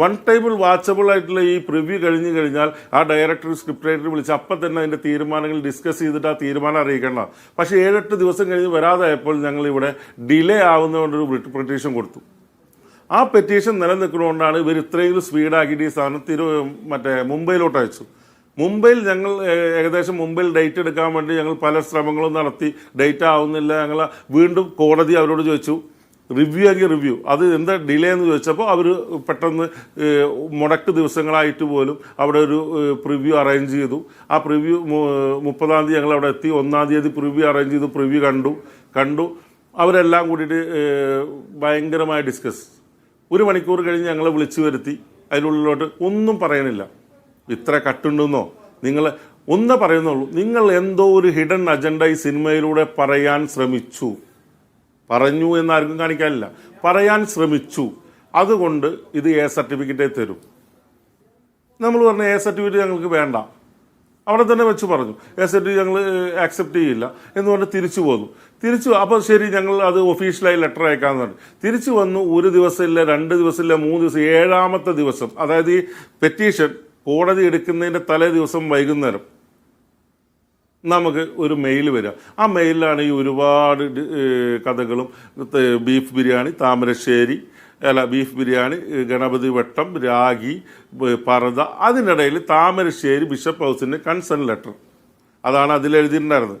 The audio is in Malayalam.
വൺ ടൈമിൽ വാച്ചബിൾ ആയിട്ടുള്ള ഈ പ്രിവ്യൂ കഴിഞ്ഞു കഴിഞ്ഞാൽ ആ ഡയറക്ടർ സ്ക്രിപ്റ്റ് റൈറ്റർ വിളിച്ച് അപ്പം തന്നെ അതിന്റെ തീരുമാനങ്ങൾ ഡിസ്കസ് ചെയ്തിട്ട് ആ തീരുമാനം അറിയിക്കണം പക്ഷേ ഏഴെട്ട് ദിവസം കഴിഞ്ഞ് വരാതായപ്പോൾ ഞങ്ങൾ ഇവിടെ ഡിലേ ആവുന്നതുകൊണ്ടൊരു പെറ്റീഷൻ കൊടുത്തു. ആ പെറ്റീഷൻ നിലനിൽക്കുന്നതുകൊണ്ടാണ് ഇവർ ഇത്രയും സ്പീഡാക്കിയിട്ട് ഈ സാധനം തിരു മറ്റേ മുംബൈയിലോട്ട് അയച്ചു മുംബൈയിൽ ഞങ്ങൾ ഏകദേശം മുംബൈയിൽ ഡേറ്റ് എടുക്കാൻ വേണ്ടി ഞങ്ങൾ പല ശ്രമങ്ങളും നടത്തി. ഡേറ്റ് ആവുന്നില്ല. ഞങ്ങൾ വീണ്ടും കോടതി അവരോട് ചോദിച്ചു. റിവ്യൂ ആക്കി റിവ്യൂ. അത് എന്താ ഡിലേ എന്ന് ചോദിച്ചപ്പോൾ അവർ പെട്ടെന്ന് മുടക്ക് ദിവസങ്ങളായിട്ട് പോലും അവിടെ ഒരു പ്രിവ്യൂ അറേഞ്ച് ചെയ്തു. ആ പ്രിവ്യൂ മുപ്പതാം തീയതി ഞങ്ങൾ അവിടെ എത്തി. ഒന്നാം തീയതി പ്രിവ്യൂ അറേഞ്ച് ചെയ്തു പ്രിവ്യൂ കണ്ടു. കണ്ടു. അവരെല്ലാം കൂടിയിട്ട് ഭയങ്കരമായി ഡിസ്കസ് ഒരു മണിക്കൂർ കഴിഞ്ഞ് ഞങ്ങളെ വിളിച്ചു വരുത്തി. അതിനുള്ളിലോട്ട് ഒന്നും പറയണില്ല. ഇത്ര കട്ടുണ്ടെന്നോ? നിങ്ങൾ ഒന്നേ പറയുന്നുള്ളൂ. നിങ്ങൾ എന്തോ ഒരു ഹിഡൻ അജണ്ട ഈ സിനിമയിലൂടെ പറയാൻ ശ്രമിച്ചു. പറഞ്ഞു എന്നാർക്കും കാണിക്കാനില്ല. പറയാൻ ശ്രമിച്ചു. അതുകൊണ്ട് ഇത് എ സർട്ടിഫിക്കറ്റേ തരും. നമ്മൾ പറഞ്ഞു എ സർട്ടിഫിക്കറ്റ് ഞങ്ങൾക്ക് വേണ്ട. അവിടെ തന്നെ വെച്ച് പറഞ്ഞു. എ സർട്ടിഫിക്കറ്റ് ഞങ്ങൾ ആക്സെപ്റ്റ് ചെയ്യില്ല എന്ന് പറഞ്ഞ് തിരിച്ചു പോന്നു. തിരിച്ചു അപ്പോൾ ശരി ഞങ്ങൾ അത് ഒഫീഷ്യലായി ലെറ്റർ അയക്കാമെന്ന് പറഞ്ഞു. തിരിച്ചു വന്നു ഒരു ദിവസമില്ല രണ്ട് ദിവസമില്ല മൂന്ന് ദിവസം ഏഴാമത്തെ ദിവസം അതായത് ഈ പെറ്റീഷൻ കോടതി എടുക്കുന്നതിന്റെ തലേ ദിവസം വൈകുന്നേരം. നമുക്ക് ഒരു മെയിൽ വരിക. ആ മെയിലാണ് ഈ ഒരുപാട് കഥകളും ബീഫ് ബിരിയാണി താമരശ്ശേരി അല്ല ബീഫ് ബിരിയാണി ഗണപതി വട്ടം രാഗി പറത അതിനിടയിൽ താമരശ്ശേരി ബിഷപ്പ് ഹൗസിന്റെ കൺസേൺ ലെറ്റർ അതാണ് അതിൽ എഴുതിയിട്ടുണ്ടായിരുന്നത്